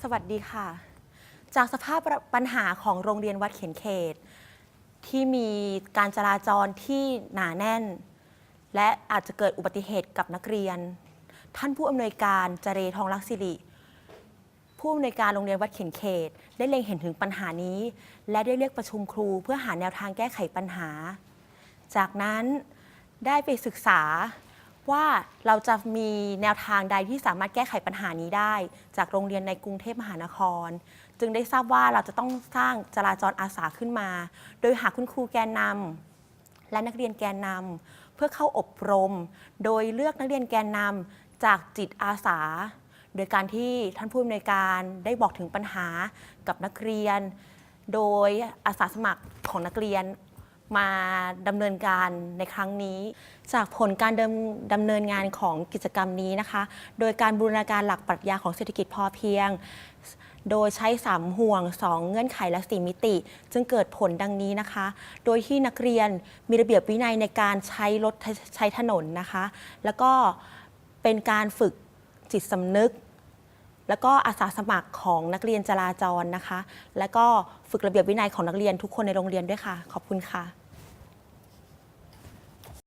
สวัสดีค่ะ จากสภาพปัญหาของโรงเรียนวัดเขียนเขต ที่มีการจราจรที่หนาแน่น และอาจจะเกิดอุบัติเหตุกับนักเรียน ท่านผู้อำนวยการจเรทองรักสิริผู้อำนวยการโรงเรียนวัดเขียนเขต ได้เล็งเห็นถึงปัญหานี้ และได้เรียกประชุมครูเพื่อหาแนวทางแก้ไขปัญหา จากนั้นได้ไปศึกษา ว่าเราจะมีแนวทางใดที่สามารถแก้ไขปัญหานี้ได้ จากโรงเรียนในกรุงเทพมหานคร จึงได้ทราบว่าเราจะต้องสร้างจราจรอาสาขึ้นมา โดยหาคุณครูแกนนำและนักเรียนแกนนำเพื่อเข้าอบรม โดยเลือกนักเรียนแกนนำจากจิตอาสา โดยการที่ท่านผู้อำนวยการได้บอกถึงปัญหากับนักเรียน โดยอาสาสมัครของนักเรียน มาดำเนินการในครั้งนี้ จากผลการดำดำเนินงานของกิจกรรมนี้นะคะ โดยการบูรณาการหลักปรัชญาของเศรษฐกิจพอเพียง โดยใช้3ห่วง 2 เงื่อนไขและ4มิติ จึงเกิดผลดังนี้นะคะ โดยที่นักเรียนมีระเบียบวินัยในการใช้รถใช้ถนนนะคะ แล้วก็เป็นการฝึกจิตสำนึกแล้วก็อาสาสมัครของนักเรียนจราจรนะคะ แล้วก็ฝึกระเบียบวินัยของนักเรียนทุกคนในโรงเรียนด้วยค่ะ ขอบคุณค่ะ